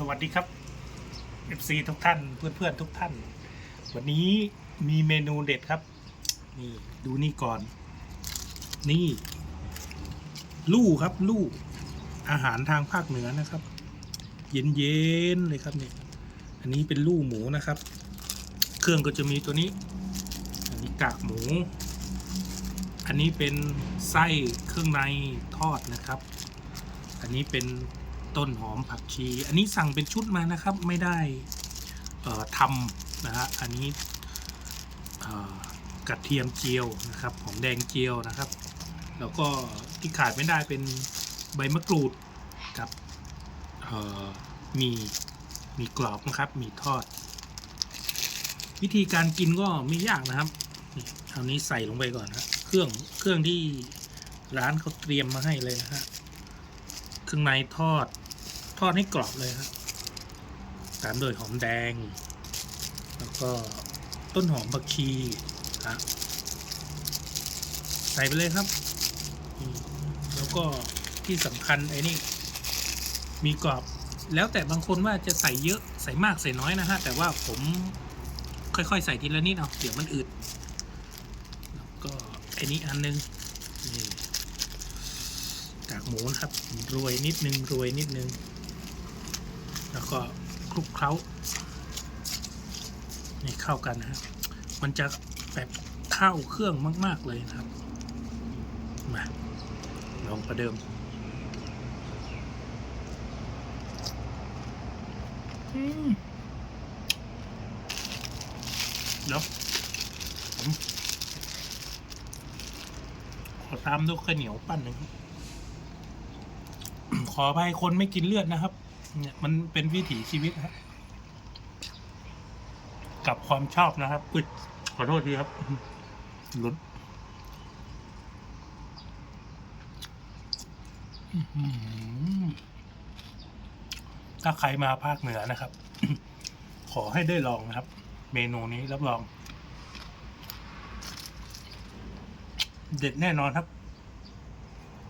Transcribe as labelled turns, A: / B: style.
A: สวัสดีครับ FC ทุกท่านเพื่อนๆทุกท่าน วันนี้มีเมนูเด็ดครับ นี่ดูนี่ก่อน นี่ ลู่ครับลู่อาหารทางภาคเหนือนะครับ เย็นๆเลยครับเนี่ยอันนี้เป็นลู่หมูนะครับ เครื่องก็จะมีตัวนี้ อันนี้กากหมู อันนี้เป็นไส้เครื่องในทอดนะครับ อันนี้เป็น ต้นหอมผักชี อันนี้สั่งเป็นชุดมานะครับ ไม่ได้ทำนะฮะอันนี้กระเทียมเจียวนะครับหอมแดงเจียวนะครับ แล้วก็ที่ขาดไม่ได้เป็นใบมะกรูดกับมีมีกรอบนะครับมีทอด วิธีการกินก็ไม่ยากนะครับเอานี้ใส่ลงไปก่อนนะเครื่องเครื่องที่ร้านเขาเตรียมมาให้เลยนะฮะ เครื่องในทอด ทอดให้กรอบเลยครับตามด้วยหอมแดง แล้วก็ต้นหอมผักชีฮะใส่ไปเลยครับ แล้วก็ที่สำคัญไอ้นี่ มีกรอบ แล้วแต่บางคนว่าจะใส่เยอะใส่มากใส่น้อยนะฮะ แต่ว่าผมค่อยๆ ใส่ทีละนิดเอาเดี๋ยวมันอืดแล้วก็ไอ้นี้อันนึงนี่ กากหมูนะครับโรวยนิดนึงโรวยนิดนึง แล้วก็คลุกเคล้าให้เข้ากันนะฮะมันจะแบบเข้าเครื่องมาก ๆ เลยนะครับ มาลองประเดิมอืมเดี๋ยวผมขอตามด้วยข้าวเหนียวปั้นหนึ่งข ออภัยคนไม่กินเลือดนะครับ เนี่ยมันเป็นวิถีชีวิตครับกับความชอบนะครับอุ๊ยขอโทษทีครับหลุดอื้อหือถ้าใครมาภาคเหนือนะครับ ขอให้ได้ลองนะครับ เมนูนี้รับรอง เด็ดแน่นอนครับ